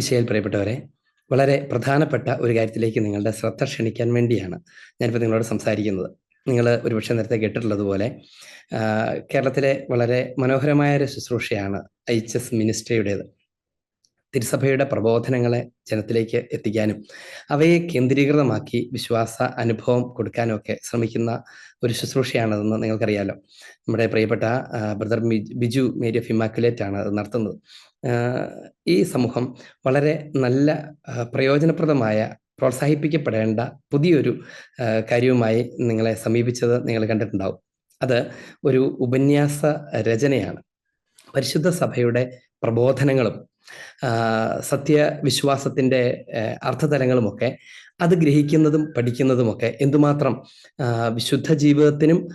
ഈശോയിൽ പ്രിയപ്പെട്ടവരെ വളരെ പ്രധാനപ്പെട്ട ഒരു കാര്യത്തിലേക്ക് നിങ്ങളുടെ ശ്രദ്ധ ക്ഷണിക്കാൻ വേണ്ടിയാണ് ഞാനിപ്പോൾ നിങ്ങളോട് സംസാരിക്കുന്നത്. നിങ്ങൾ ഒരുപക്ഷെ നേരത്തെ കേട്ടിട്ടുള്ളതുപോലെ കേരളത്തിലെ വളരെ മനോഹരമായ ഒരു ശുശ്രൂഷയാണ് എച്ച് എസ് മിനിസ്ട്രിയുടേത് തിരുസഭയുടെ പ്രബോധനങ്ങളെ ജനത്തിലേക്ക് എത്തിക്കാനും അവയെ കേന്ദ്രീകൃതമാക്കി വിശ്വാസ അനുഭവം കൊടുക്കാനും ഒക്കെ ശ്രമിക്കുന്ന ഒരു ശുശ്രൂഷയാണതെന്ന് നിങ്ങൾക്കറിയാലോ. നമ്മുടെ പ്രിയപ്പെട്ട brother Biju- Mary of Immaculate ആണ് അത് നടത്തുന്നത്. ഈ സമൂഹം വളരെ നല്ല പ്രയോജനപ്രദമായ പ്രോത്സാഹിപ്പിക്കപ്പെടേണ്ട പുതിയൊരു കാര്യവുമായി നിങ്ങളെ സമീപിച്ചത് നിങ്ങൾ കണ്ടിട്ടുണ്ടാവും. അത് ഒരു ഉപന്യാസ രചനയാണ്. പരിശുദ്ധ സഭയുടെ പ്രബോധനങ്ങളും സത്യവിശ്വാസത്തിന്റെ അർത്ഥതലങ്ങളുമൊക്കെ അത് ഗ്രഹിക്കുന്നതും പഠിക്കുന്നതുമൊക്കെ എന്തുമാത്രം വിശുദ്ധ ജീവിതത്തിനും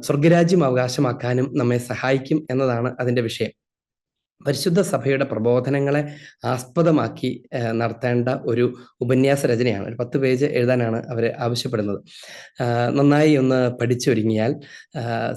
സ്വർഗരാജ്യം അവകാശമാക്കാനും നമ്മെ സഹായിക്കും എന്നതാണ് അതിന്റെ വിഷയം. പരിശുദ്ധ സഭയുടെ പ്രബോധനങ്ങളെ ആസ്പദമാക്കി നടത്തേണ്ട ഒരു ഉപന്യാസ രചനയാണ് ഒരു പത്ത് പേജ് എഴുതാനാണ് അവർ ആവശ്യപ്പെടുന്നത്. നന്നായി ഒന്ന് പഠിച്ചൊരുങ്ങിയാൽ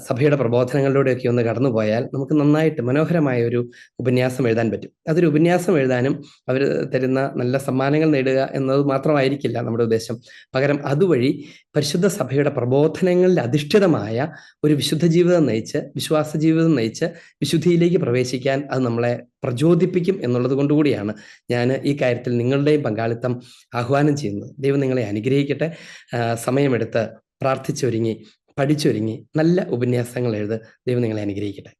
സഭയുടെ പ്രബോധനങ്ങളിലൂടെയൊക്കെ ഒന്ന് കടന്നുപോയാൽ നമുക്ക് നന്നായിട്ട് മനോഹരമായ ഒരു ഉപന്യാസം എഴുതാൻ പറ്റും. അതൊരു ഉപന്യാസം എഴുതാനും അവർ തരുന്ന നല്ല സമ്മാനങ്ങൾ നേടുക എന്നത് മാത്രമായിരിക്കില്ല നമ്മുടെ ഉദ്ദേശം. പകരം അതുവഴി പരിശുദ്ധ സഭയുടെ പ്രബോധനങ്ങളിൽ അധിഷ്ഠിതമായ ഒരു വിശുദ്ധ ജീവിതം നയിച്ച് വിശ്വാസ ജീവിതം നയിച്ച് വിശുദ്ധിയിലേക്ക് പ്രവേശിക്കാൻ അത് നമ്മളെ പ്രചോദിപ്പിക്കും എന്നുള്ളത് കൊണ്ടുകൂടിയാണ് ഞാൻ ഈ കാര്യത്തിൽ നിങ്ങളുടെയും പങ്കാളിത്തം ആഹ്വാനം ചെയ്യുന്നത്. ദൈവം നിങ്ങളെ അനുഗ്രഹിക്കട്ടെ. സമയമെടുത്ത് പ്രാർത്ഥിച്ചൊരുങ്ങി പഠിച്ചൊരുങ്ങി നല്ല ഉപന്യാസങ്ങൾ എഴുത് ദൈവം നിങ്ങളെ അനുഗ്രഹിക്കട്ടെ.